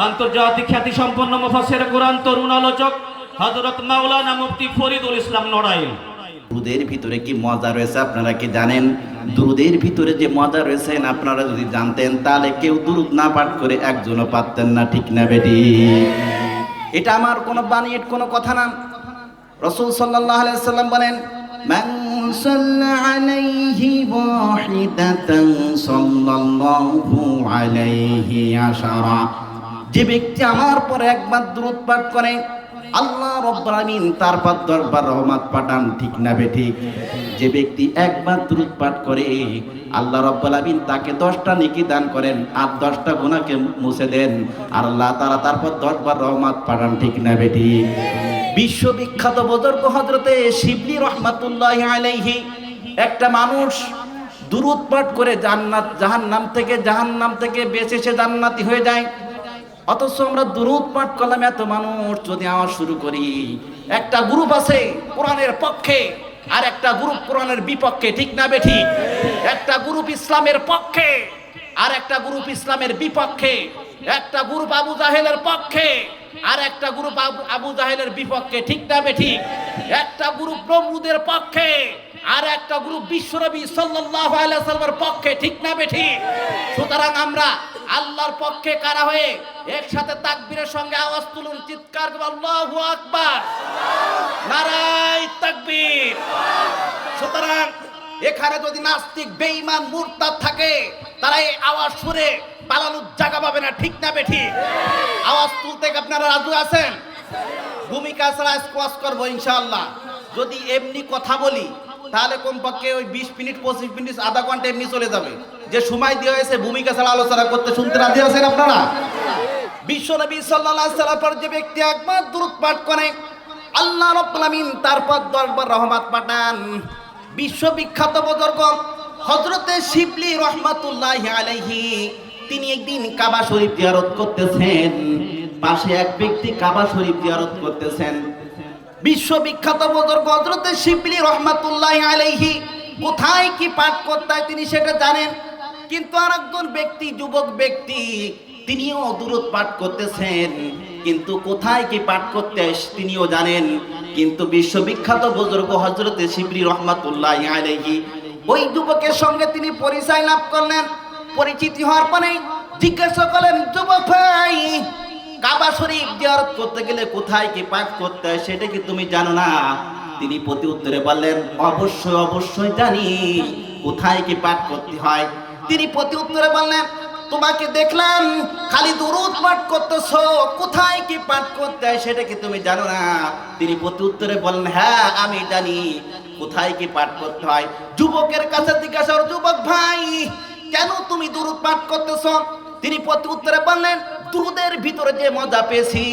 আন্তর্জাতিক খ্যাতি সম্পন্ন মুফাসের কোরআন তরুণ আলোচক হযরত মাওলানা মুফতি ফরিদুল ইসলাম নড়াইল। দুরুদের ভিতরে কি মজা রয়েছে আপনারা কি জানেন? দুরুদের ভিতরে যে মজা রয়েছেন আপনারা যদি জানতেন, তাহলে কেউ দুরুদ না পাঠ করে একজনও পারতেন না, ঠিক না বেটি? এটা আমার কোনো বানিয়েট কোনো কথা না। রসুল সাল্লাহ সাল্লাম বলেন আলাইহি আলাইহি আশারা। যে ব্যক্তি আমার পরে একবার দূরত পাঠ করে, আল্লাহ রব্বালামিন তার পর দরবার রহমত পাঠান, ঠিক না বেঠি যে ব্যক্তি একবার দূরত পাঠ করে, আল্লাহ রব্বালামিন তাকে দশটা নিকি দান করেন, আর দশটা গুণাকে মুছে দেন, আর আল্লাহ তারা তারপর দরবার রহমত পাঠান, ঠিক না বেঠি বিশ্ববিখ্যাত বদর্গ হজরতে শিবলি রহমাতুল্লাহ আলাইহি, একটা মানুষ দূরত পাঠ করে জান্নাত জাহান নাম থেকে জাহান নাম থেকে বেঁচে সে জান্নাতি হয়ে যায়। অথচ আমরা দুরুদ পাঠ করলাম, এত মানুষ যদি আওয়াজ শুরু করি। একটা গ্রুপ আছে কোরআনের পক্ষে, আর একটা গ্রুপ কোরআনের বিপক্ষে, ঠিক না বেঠি একটা গ্রুপ ইসলামের পক্ষে, আর একটা গ্রুপ ইসলামের বিপক্ষে, একটা গ্রুপ আবু জাহেলের পক্ষে, আর একটা গ্রুপ আবু- জাহেলের বিপক্ষে, ঠিক না বেঠি একটা গ্রুপ প্রমুদের পক্ষে, আর একটা গ্রুপ বিশ্বনবী সাল্লাল্লাহু আলাইহি সাল্লামের পক্ষে, ঠিক না বেঠি সুতরাং আমরা আল্লাহর পক্ষে কারা হয়ে একসাথে তাকবীরের সঙ্গে আওয়াজ তুলুন, চিৎকার করে আল্লাহু আকবার। নারাই তাকবীর। সুতরাং এখানে যদি নাস্তিক, বেঈমান, মুরতাদ থাকে, তারা এই আওয়াজ শুনে পালানোর জায়গা পাবে না, ঠিক না বেঠি? আওয়াজ তুলতে আপনারা রাজু আছেন? ভূমিকা ছাড়া স্কোয়াশ করব ইনশাআল্লাহ। যদি এমনি কথা বলি তাহলে কমপক্ষে ওই বিশ মিনিট, পঁচিশ মিনিট, আধা ঘণ্টা এমনি চলে যাবে। যে সময় দেওয়া হয়েছে, ভূমিকা ছাড়া আলোচনা করতে শুনতে রাজি আছেন আপনারা? বিশ্ব নবী সাল্লাল্লাহু আলাইহি পর যে ব্যক্তি একবার দূরত পাঠ করে, আল্লাহ রাব্বুল তারপর দরবার রহমত পাঠান। বিশ্ববিখ্যাত বুজুর্গ হযরতে শিবলি রহমাতুল্লাহি আলাইহি, তিনি একদিন কাবা শরীফ জিয়ারত করতেছেন। পাশে এক ব্যক্তি কাবা শরীফ জিয়ারত করতেছেন। বিশ্ববিখ্যাত বুজুর্গ হযরতে শিবলি রহমাতুল্লাহি আলাইহি, কোথায় কি পাঠ করতে তিনি সেটা জানেন। কিন্তু আরেকজন ব্যক্তি, যুবক ব্যক্তি, তিনিও দূরত পাঠ করতেছেন, কিন্তু কোথায় কি পাঠ করতে তিনিও জানেন। কিন্তু বিশ্ববিখ্যাত বুজুর্গ হযরতে শিবলি রহমাতুল্লাহ আলাইহি, ওই যুবকের সঙ্গে তিনি পরিচয় লাভ করলেন। পরিচিতি হওয়ার পরে জিজ্ঞাসা করলেন, যুবক ভাই কাবা শরীফ জিয়ারত করতে গেলে কোথায় কি পাঠ করতে হয় সেটা কি তুমি জানো না? তিনি প্রতি উত্তরে বললেন, অবশ্যই অবশ্যই জানি। কোথায় কি পাঠ করতে হয়? তিনি প্রতি উত্তরে বললেন, তোমাকে দেখলাম, খালি দুরুদ পাঠ করতেছো। কোথায় কি পাঠ করতে হয় সেটা কি তুমি জানো না? তিনি প্রতি উত্তরে বললেন হ্যাঁ আমি জানি। কোথায় কি পাঠ করতে হয়? যুবকের কাছে জিজ্ঞাসা যুবক ভাই, কেন তুমি দুরুদ পাঠ করতেছো? তিনি প্রতি উত্তরে বললেন দুধের ভিতরে যে মজা পেয়েছি,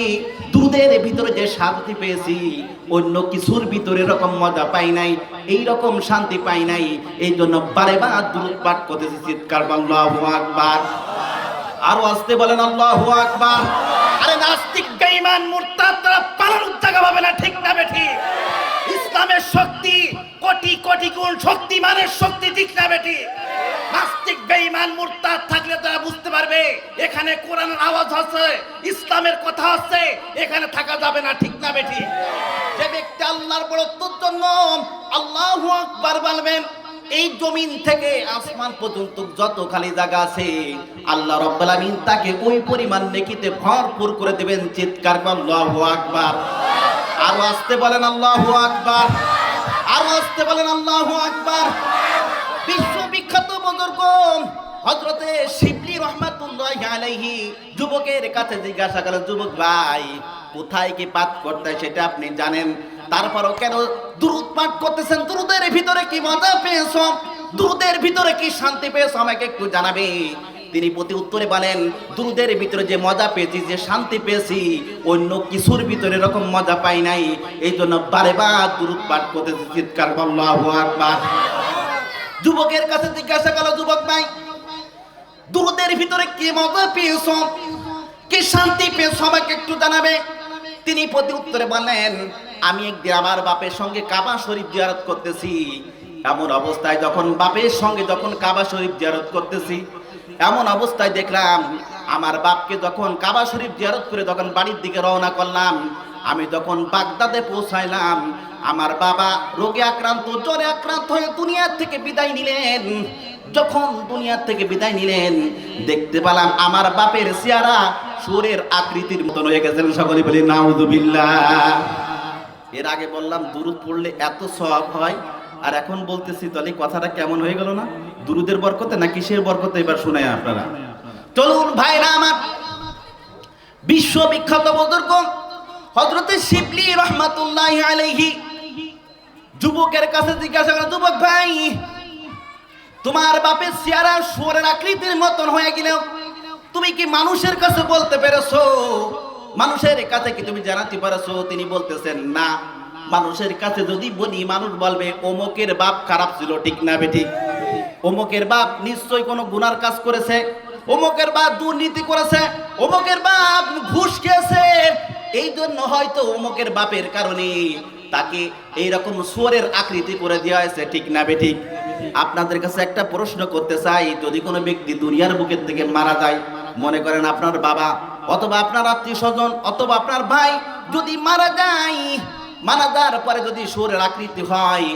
দুধের ভিতরে যে শান্তি পেয়েছি, অন্য কিছুর ভিতরে এরকম মজা পাই নাই এই রকম শান্তি পাই নাই এই জন্য বারে বার দুধ পাঠ করতেছি চিৎকার আল্লাহু আকবার। আরও আসতে বলেন, আল্লাহু আকবার। আরে নাস্তিক বেঈমান, মুরতাদ তারা পালানোর জায়গা পাবে না, ঠিক না বেঠি? ইসলামের শক্তি কোটি কোটি গুণ শক্তিমানের শক্তি, ঠিক না বেটি নাস্তিক বেঈমান, মুরতাদ থাকলে তারা পারবে? এখানে কোরআনের আওয়াজ হচ্ছে ইসলামের কথা হচ্ছে এখানে থাকা যাবে না, ঠিক না বেটি যে ব্যক্তি আল্লাহর বড়ত্বর জন্য আল্লাহু আকবার বলবেন, এই জমিন থেকে আসমান পর্যন্ত যত খালি জায়গা আছে, আল্লাহ রাব্বুল আমিন তাকে ওই পরিমাণ নেকিতে ভরপুর করে দেবেন, চিৎকার করে আল্লাহু আকবার। আরও আসতে বলেন আল্লাহু আকবার। আরও আসতে বলেন আল্লাহু আকবার। বিশ্ববিখ্যাত বুজুর্গ হযরতে শিবলি রহমাতুল্লাহ আলাইহি যুবকের কাছে জিজ্ঞাসা করেন যুবক ভাই, কোথায় কি পাঠ করতে সেটা আপনি জানেন? তারপরও কেন দুরুদ পাঠ করতেছেন? দুরুদের ভিতরে কি মজা পেয়েছ? দুরুদের ভিতরে কি শান্তি পেয়েছ? আমাকে একটু জানাবে। তিনি প্রতি উত্তরে বলেন, দুরুদের ভিতরে যে মজা পেয়েছি, যে শান্তি পেয়েছি, অন্য কিছুর ভিতরে এরকম মজা পাই নাই। এই জন্য বারে বার দুরুদ পাঠ করতেছি। চিৎকার, আল্লাহু আকবার। যুবকের কাছে জিজ্ঞাসা করল, যুবক ভাই দুরুদের ভিতরে কি মজা পেয়েছ? কি শান্তি পেয়েছ? আমাকে একটু জানাবে। তিনি প্রতি উত্তরে বলেন আমি একদিন আমার বাপের সঙ্গে কাবা শরীফ জিয়ারত করতেছি। এমন অবস্থায় যখন বাপের সঙ্গে যখন কাবা শরীফ জিয়ারত করতেছি, এমন অবস্থায় দেখলাম, আমার বাপকে যখন কাবা শরীফ জিয়ারত করে যখন বাড়ির দিকে রওনা করলাম, আমি যখন বাগদাদে পৌঁছাইলাম, আমার বাবা রোগে আক্রান্ত, জ্বরে আক্রান্ত হয়ে দুনিয়ার থেকে বিদায় নিলেন। যখন দুনিয়ার থেকে বিদায় নিলেন, দেখতে পেলাম আমার বাপের চেহারা সুরের আকৃতির মতন হয়ে গেছেন সকলে বলি নাউজুবিল্লাহ এর আগে বললাম, দুরুদ পড়লে এত সব হয়? আর এখন বলতেছি, তাহলে কথাটা কেমন হয়ে গেল না? দুরুদের বরকতে না কিসের বরকতে? এবার শুনে আপনারা। চলুন ভাইরা আমার বিশ্ববিখ্যাত বুজুর্গ হজরতে শিবলি রহমাতুল্লাহ আলাইহি, যুবকের কাছে জিজ্ঞাসা করে, যুবক ভাই তোমার বাপের চেহারা সুরের আকৃতির মতন হয়ে গেলেও তুমি কি মানুষের কাছে বলতে পেরেছ? মানুষের কাছে কি তুমি জানাতে পেরেছ? তিনি বলতেছেন, না। মানুষের কাছে যদি বলি, মানুষ বলবে, অমুকের বাপ খারাপ ছিল। ঠিক না বেঠিক অমুকের বাপ নিশ্চয়ই কোনো গুনার কাজ করেছে? অমুকের বাপ দুর্নীতি করেছে? অমুকের বাপ ঘুষ খেয়েছে? এই জন্য হয়তো অমুকের বাপের কারণে তাকে এইরকম সুরের আকৃতি করে দেওয়া হয়েছে। ঠিক না বেঠিক আপনাদের কাছে একটা প্রশ্ন করতে চাই, যদি কোনো ব্যক্তি দুনিয়ার বুকের থেকে মারা যায়, মনে করেন আপনার বাবা অথবা আপনার আত্মীয় স্বজন অথবা আপনার ভাই যদি মারা যায়, মারা যাওয়ার পরে যদি সুরের আকৃতি হয়,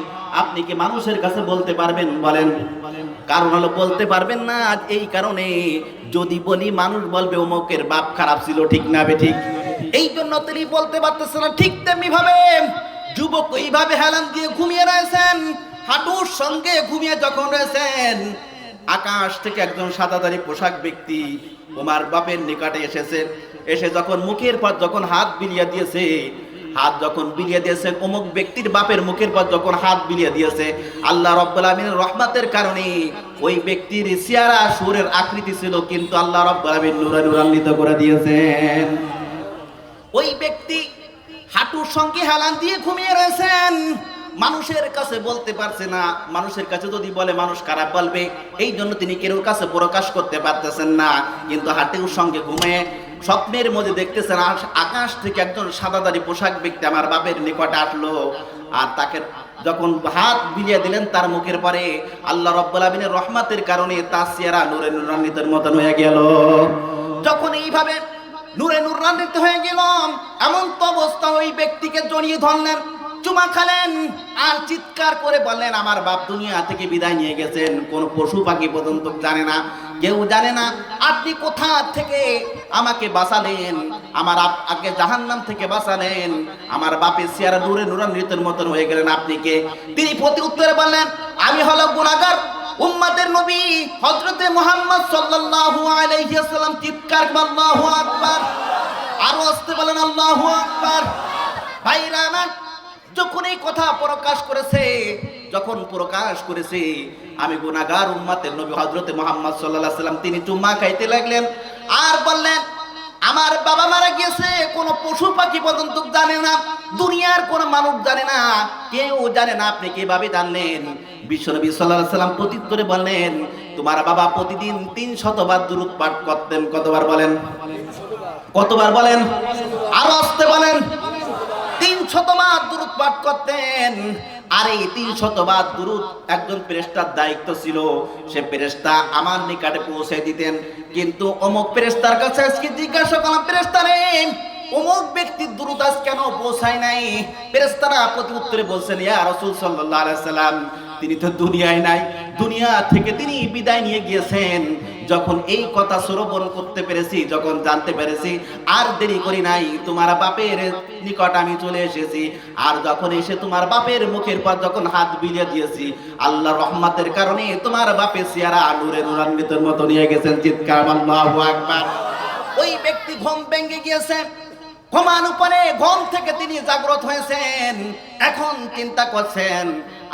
আপনি কি মানুষের কাছে বলতে পারবেন? বলেন। কারণ হলো বলতে পারবেন না এই কারণে যদি বলি, মানুষ বলবে, অমুকের বাপ খারাপ ছিল, ঠিক না বে ঠিক। এই জন্য তিনি বলতে পারতেছেন না, ঠিক তেমনি ভাবে যুবক এইভাবে হেলান দিয়ে ঘুমিয়ে রয়েছেন। হাঁটুর সঙ্গে ঘুমিয়ে যখন রয়েছেন, আকাশ থেকে একজন সাদাদারি পোশাক ব্যক্তি ওমার বাপের নিকটে এসেছে। এসে যখন মুখের পর যখন হাত বিলিয়ে দিয়েছে, হাত যখন বিলিয়ে দিয়েছে অমুক ব্যক্তির বাপের মুখের পর যখন হাত বিলিয়ে দিয়েছে, আল্লাহ রব্বুল আমিনের রহমতের কারণে ওই ব্যক্তির সিয়ারা সুরের আকৃতি ছিল, কিন্তু আল্লাহ রব্বুল আমিন নূরে নূরান্বিত করে দিয়েছেন। ওই ব্যক্তি হাঁটুর সঙ্গে হেলান দিয়ে ঘুমিয়ে রয়েছেন। মানুষের কাছে বলতে পারছে না, মানুষের কাছে যদি বলে মানুষ খারাপ বলবে, এই জন্য তিনি কেউ কাছে প্রকাশ করতে পারতেছেন না। কিন্তু হাঁটুর সঙ্গে ঘুমিয়ে স্বপ্নের মধ্যে দেখতেছেন আকাশ থেকে একজন সাদাদারি পোশাক ব্যক্তি আমার বাপের নিকট আসলো। আর তাকে যখন হাত বিলিয়ে দিলেন, তার মুখের পরে আল্লাহ রব্বুল আমিনের রহমাতের কারণে তার চেহারা নূরে নূরান্বিতের মতন হয়ে গেল। যখন এইভাবে নূরে নূরান্বিত হয়ে গেলাম, এমন তো অবস্থা ওই ব্যক্তিকে জড়িয়ে ধরলেন। চুমা খালেন। আর চিৎকার করে বললেন, আমার বাপ দুনিয়া থেকে বিদায় নিয়ে গেছেন। কোন পশু পাখি পর্যন্ত জানে না, কেউ জানে না। আপনি কোথা থেকে আমাকে বাঁচালেন? আমার আগে জাহান্নাম থেকে বাঁচালেন। আমার বাপের চেয়ারা নূরে নূরান্বিতের মতন হয়ে গেলেন আপনি কে? তিনি প্রতি উত্তরে বললেন, আমি হলো গুণাগার, উম্মাদের নবী, হযরতে মোহাম্মদ সাল্লাল্লাহু আলাইহি ওয়াসাল্লাম। চিৎকার করে আল্লাহু আকবার। আরও আসতে বলেন, আল্লাহু আকবার। ভাইরা আমার যখন এই কথা প্রকাশ করেছে, যখন প্রকাশ করেছে, আমি গুনাগার উম্মাতের নবী হযরতে মুহাম্মদ সাল্লাল্লাহু আলাইহি তিনি চুম্মা খাইতে লাগলেন আর বললেন, আমার বাবা মারা গিয়েছে, কোন পশু পাখি পর্যন্ত জানে না, দুনিয়ার কোন মানুষ জানে না, কেউ জানে না, আপনি কীভাবে জানলেন? বিশ্বনবী আলাইহি সাল্লাম প্রত্যুত্তরে বললেন, তোমার বাবা প্রতিদিন তিন শতবার দুরূদ পাঠ করতেন। কতবার বলেন? কতবার বলেন? আরও আসতে বলেন। শতবার দুরূদ পাঠ করতেন। আর এই তিন শতবার দুরূদ একজন প্রেস্তার দায়িত্ব ছিল। সে প্রেস্তা আমার নিকটে পৌঁছে দিতেন। কিন্তু অমুক প্রেস্তার কাছে আজকে জিজ্ঞাসা করলাম প্রেস্তারে অমুক ব্যক্তির দুরূদ আজ কেন পৌঁছায় নাই? প্রেস্তারা প্রতি উত্তরে বলছেন, ইয়া রাসূল সাল্লাল্লাহু আলাইহি সাল্লাম তিনি তো দুনিয়ায় নাই। দুনিয়া থেকে তিনি বিদায় নিয়ে গিয়েছেন। যখন এই কথা শ্রবণ করতে পেরেছি, যখন জানতে পেরেছি, আর দেরি করি নাই, তোমার বাপের নিকট আমি চলে এসেছি। আর যখন এসে তোমার বাপের মুখের পর যখন হাত বিলিয়ে দিয়েছি আল্লাহ রহমতের কারণে তোমার বাপের চেহারা নূরে নূরান্বিতের মতো নিয়ে গেছেন চিৎকার ওই ব্যক্তি ঘুম ভেঙে গিয়েছে। ঘুমান ঘুম থেকে তিনি জাগ্রত হয়েছেন। এখন চিন্তা করছেন,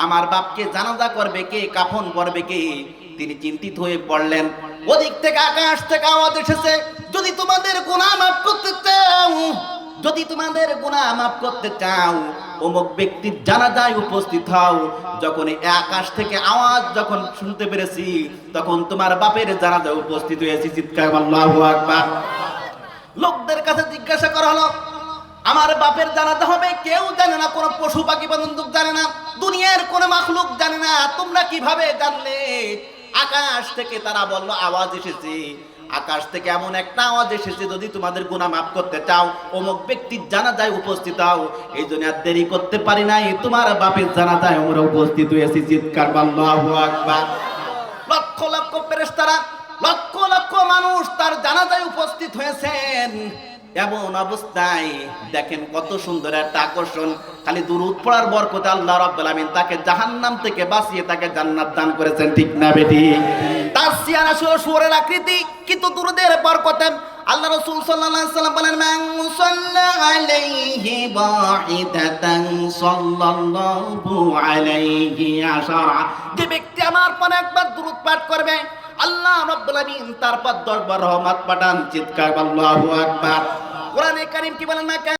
আমার বাপকে জানাজা করবে কে, কাফন করবে কে? তিনি চিন্তিত হয়ে পড়লেন। ওদিক থেকে আকাশ থেকে আওয়াজ এসেছে, যদি তোমাদের গুনাহ মাফ করতে চাও, যদি তোমাদের গুনাহ মাফ করতে চাও, অমুক ব্যক্তির জানাজায় উপস্থিত হও যখন আকাশ থেকে আওয়াজ যখন শুনতে পেরেছি, তখন তোমার বাপের জানাজায় উপস্থিত হয়েছি, চিৎকার আল্লাহু আকবার। লোকদের কাছে জিজ্ঞাসা করা হলো, আমার বাপের জানাতে হবে? কেউ জানে না, কোনো পশু পাখি পর্যন্ত জানে না, দুনিয়ার কোনো মাখলুক জানে না, তোমরা কীভাবে জানলে? আকাশ থেকে তারা বলল, আওয়াজ এসেছে। আকাশ থেকে এমন একটা আওয়াজ এসেছে, যদি তোমাদের গুনাহ মাফ করতে চাও, অমুক ব্যক্তির জানা যায় উপস্থিত হও। এই জন্য আর দেরি করতে পারি নাই। তোমার বাপের জানা যায় আমরা উপস্থিত হয়েছি। চিৎকার, আল্লাহু আকবার। লক্ষ লক্ষ ফেরেশতারা, লক্ষ লক্ষ মানুষ তার জানাজায় উপস্থিত হয়েছেন। এমন অবস্থায় দেখেন কত সুন্দর একটা আকর্ষণ, খালি দুরুদ পড়ার বরকতে আল্লাহ রাব্বুল আলামিন তাকে জাহান্নাম থেকে বাঁচিয়ে তাকে জান্নাত দান করেছেন, ঠিক না বেটি? তার সিয়ারা ছিল সুরের আকৃতি, কিন্তু দুরুদের বরকতে আল্লাহ রাসূল সাল্লাল্লাহু আলাইহি সাল্লাম বলেন, মান সাল্লা আলাইহি বাহিদাতান সাল্লাল্লাহু আলাইহি আশারা। যে ব্যক্তি আমার পর একবার দুরুদ পাঠ করবে আল্লাহ রাব্বুল আলামিন তারপর দরবার রহমত পাঠান, চিৎকার, আল্লাহু আকবার। কোরআনে কারীম কি বলেন না